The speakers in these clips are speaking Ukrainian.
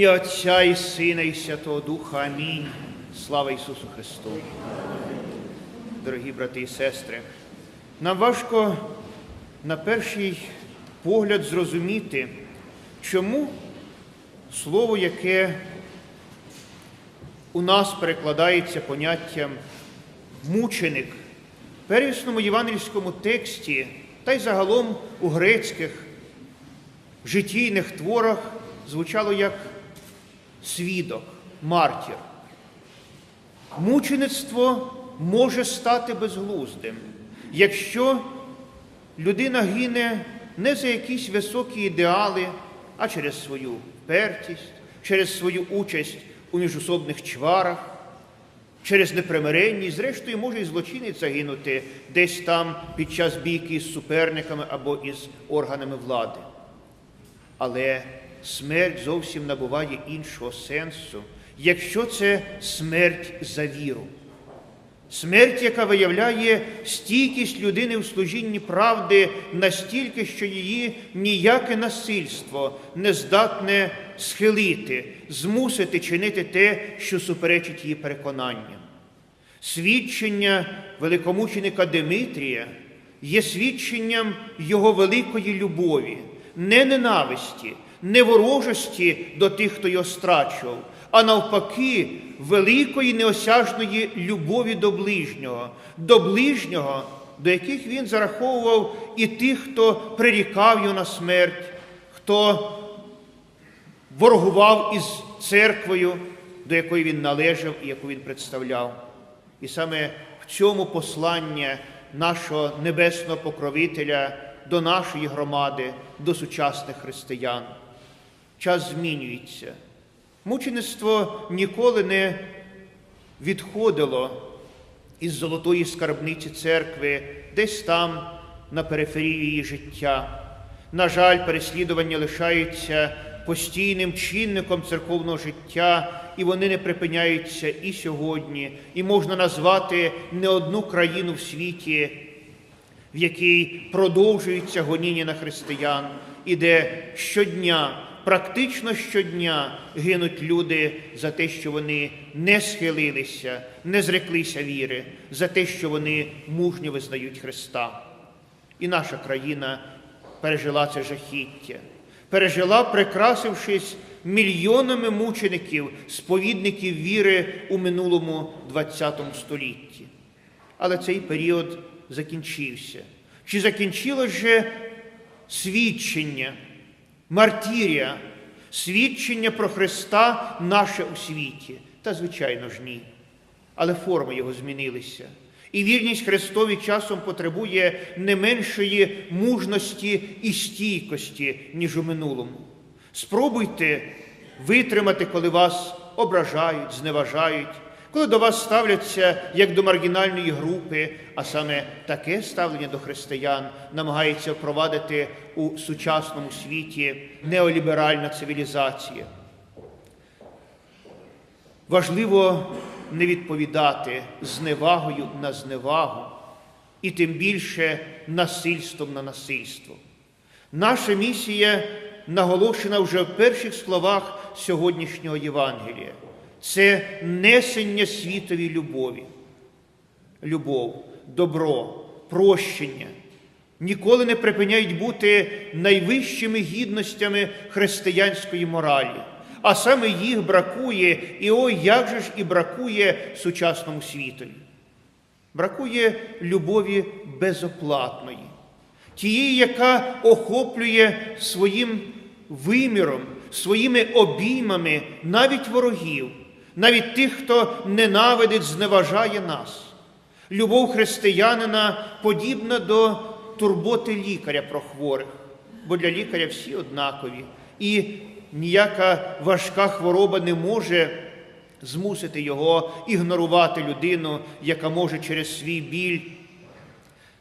Ім'я Отця і Сина, і Святого Духа. Амінь. Слава Ісусу Христу. Дорогі брати і сестри, нам важко на перший погляд зрозуміти, чому слово, яке у нас перекладається поняттям мученик, в первісному євангельському тексті та й загалом у грецьких житійних творах звучало як свідок, мартір. Мучеництво може стати безглуздим, якщо людина гине не за якісь високі ідеали, а через свою впертість, через свою участь у міжособних чварах, через непримиренність, зрештою, може і злочинець загинути десь там під час бійки із суперниками або із органами влади. Але смерть зовсім набуває іншого сенсу, якщо це смерть за віру. Смерть, яка виявляє стійкість людини в служінні правди настільки, що її ніяке насильство не здатне схилити, змусити чинити те, що суперечить її переконанням. Свідчення великомученика Димитрія є свідченням його великої любові, не ненависті, не ворожості до тих, хто його страчував, а навпаки, великої неосяжної любові до ближнього, до ближнього, до яких він зараховував і тих, хто прирікав його на смерть, хто ворогував із церквою, до якої він належав і яку він представляв. І саме в цьому послання нашого небесного покровителя до нашої громади, до сучасних християн. Час змінюється. Мучеництво ніколи не відходило із золотої скарбниці церкви, десь там, на периферії її життя. На жаль, переслідування лишаються постійним чинником церковного життя, і вони не припиняються і сьогодні, і можна назвати не одну країну в світі, в якій продовжуються гоніння на християн, і де щодня, практично щодня гинуть люди за те, що вони не схилилися, не зреклися віри, за те, що вони мужньо визнають Христа. І наша країна пережила це жахіття, пережила, прикрасившись мільйонами мучеників, сповідників віри у минулому ХХ столітті. Але цей період закінчився. Чи закінчилось же свідчення, мартірія, свідчення про Христа наше у світі? Та, звичайно ж, ні. Але форми його змінилися. І вірність Христові часом потребує не меншої мужності і стійкості, ніж у минулому. Спробуйте витримати, коли вас ображають, зневажають, коли до вас ставляться як до маргінальної групи, а саме таке ставлення до християн намагається впровадити у сучасному світі неоліберальна цивілізація. Важливо не відповідати зневагою на зневагу і тим більше насильством на насильство. Наша місія наголошена вже в перших словах сьогоднішнього Євангелія. Це несення світові любові. Любов, добро, прощення ніколи не припиняють бути найвищими гідностями християнської моралі. А саме їх бракує, і ой, як же ж і бракує сучасному світові. Бракує любові безоплатної, тієї, яка охоплює своїм виміром, своїми обіймами навіть ворогів, навіть тих, хто ненавидить, зневажає нас. Любов християнина подібна до турботи лікаря про хворих, бо для лікаря всі однакові. І ніяка важка хвороба не може змусити його ігнорувати людину, яка може через свій біль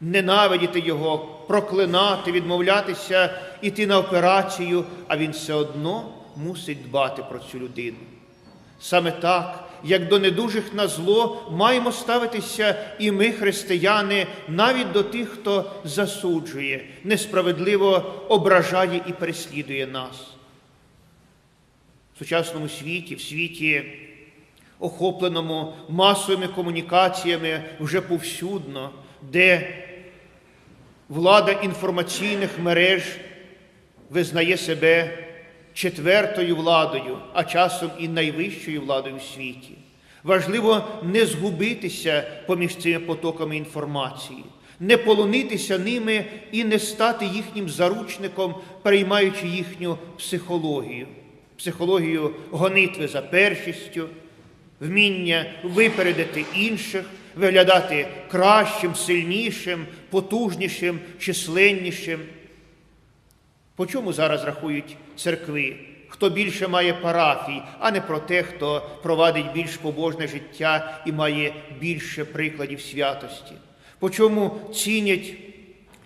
ненавидіти його, проклинати, відмовлятися, іти на операцію, а він все одно мусить дбати про цю людину. Саме так, як до недужих на зло, маємо ставитися і ми, християни, навіть до тих, хто засуджує, несправедливо ображає і переслідує нас. в сучасному світі, в світі, охопленому масовими комунікаціями вже повсюдно, де влада інформаційних мереж визнає себе четвертою владою, а часом і найвищою владою у світі. Важливо не згубитися поміж цими потоками інформації, не полонитися ними і не стати їхнім заручником, переймаючи їхню психологію, психологію гонитви за першістю, вміння випередити інших, виглядати кращим, сильнішим, потужнішим, численнішим. По чому зараз рахують церкви? Хто більше має парафій, а не про те, хто провадить більш побожне життя і має більше прикладів святості? По чому цінять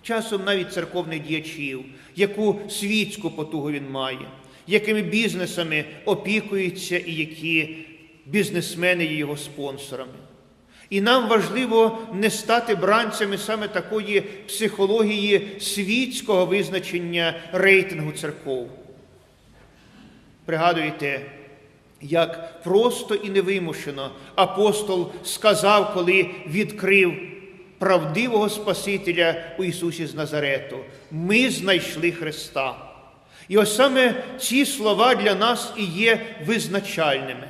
часом навіть церковних діячів, яку світську потугу він має, якими бізнесами опікується і які бізнесмени є його спонсорами? І нам важливо не стати бранцями саме такої психології світського визначення рейтингу церков. Пригадуєте, як просто і невимушено апостол сказав, коли відкрив правдивого Спасителя у Ісусі з Назарету: ми знайшли Христа. І ось саме ці слова для нас і є визначальними.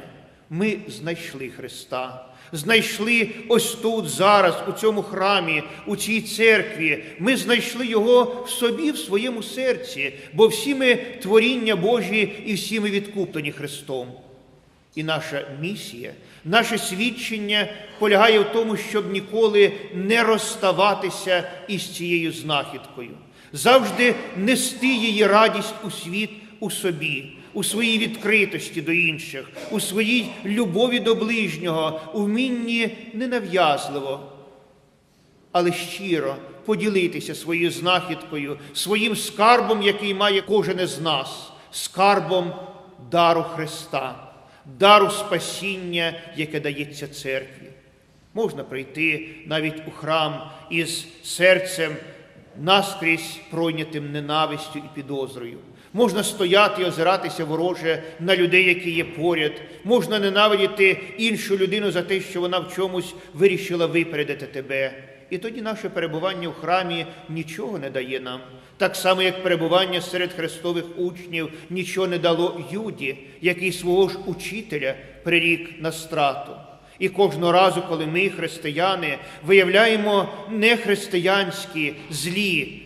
Ми знайшли Христа. Знайшли ось тут, зараз, у цьому храмі, у цій церкві. Ми знайшли Його в собі, в своєму серці, бо всі ми творіння Божі і всі ми відкуплені Христом. І наша місія, наше свідчення полягає в тому, щоб ніколи не розставатися із цією знахідкою, завжди нести її радість у світ у собі, у своїй відкритості до інших, у своїй любові до ближнього, у вмінні ненав'язливо, але щиро поділитися своєю знахідкою, своїм скарбом, який має кожен із нас, скарбом дару Христа, дару спасіння, яке дається церкві. Можна прийти навіть у храм із серцем наскрізь пройнятим ненавистю і підозрою. Можна стояти і озиратися вороже на людей, які є поряд. Можна ненавидіти іншу людину за те, що вона в чомусь вирішила випередити тебе. І тоді наше перебування в храмі нічого не дає нам. Так само, як перебування серед хрестових учнів нічого не дало Юді, який свого ж учителя прирік на страту. І кожного разу, коли ми, християни, виявляємо нехристиянські злі,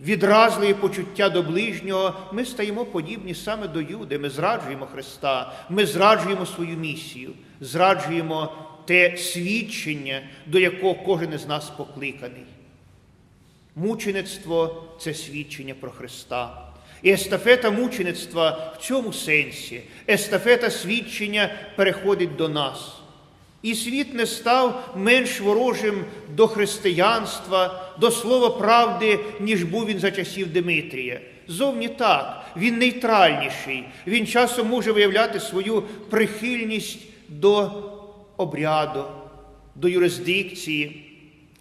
відразливі почуття до ближнього, ми стаємо подібні саме до Юди. Ми зраджуємо Христа, ми зраджуємо свою місію, зраджуємо те свідчення, до якого кожен із нас покликаний. Мучеництво це свідчення про Христа. І естафета мучеництва в цьому сенсі, естафета свідчення переходить до нас. І світ не став менш ворожим до християнства, до слова правди, ніж був він за часів Димитрія. Зовні так, він нейтральніший, він часом може виявляти свою прихильність до обряду, до юрисдикції,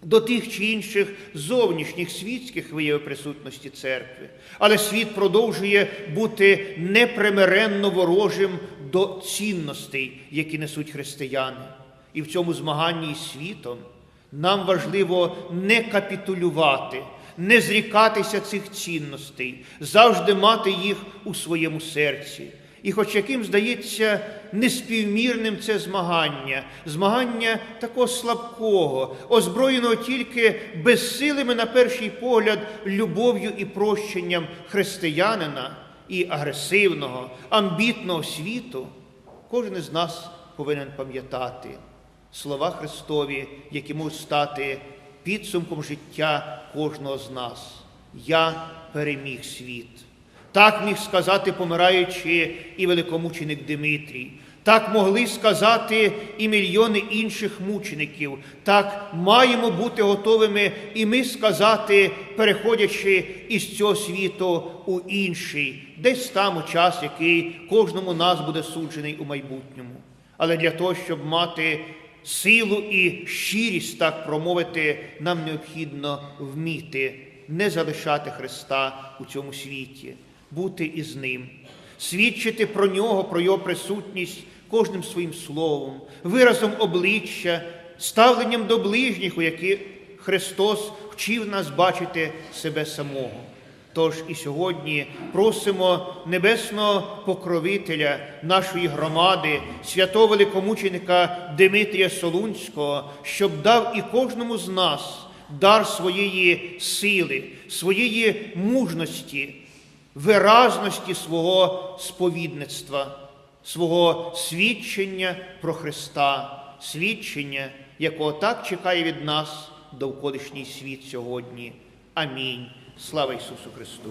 до тих чи інших зовнішніх світських виявів присутності церкви. Але світ продовжує бути непримиренно ворожим до цінностей, які несуть християни. І в цьому змаганні із світом нам важливо не капітулювати, не зрікатися цих цінностей, завжди мати їх у своєму серці. І хоч яким здається неспівмірним це змагання, змагання такого слабкого, озброєного тільки безсилими, на перший погляд, любов'ю і прощенням християнина і агресивного, амбітного світу, кожен із нас повинен пам'ятати слова Христові, які можуть стати підсумком життя кожного з нас. Я переміг світ. Так міг сказати, помираючи і великомученик Димитрій. Так могли сказати і мільйони інших мучеників. Так маємо бути готовими і ми сказати, переходячи із цього світу у інший, десь там у час, який кожному нас буде суджений у майбутньому. Але для того, щоб мати силу і щирість, так промовити, нам необхідно вміти не залишати Христа у цьому світі, бути із Ним, свідчити про нього, про його присутність кожним своїм словом, виразом обличчя, ставленням до ближніх, у яких Христос вчив нас бачити себе самого. Тож і сьогодні просимо небесного покровителя нашої громади, святого великомученика Димитрія Солунського, щоб дав і кожному з нас дар своєї сили, своєї мужності, виразності свого сповідництва, свого свідчення про Христа, свідчення, якого так чекає від нас довколишній світ сьогодні. Амінь. Слава Ісусу Христу!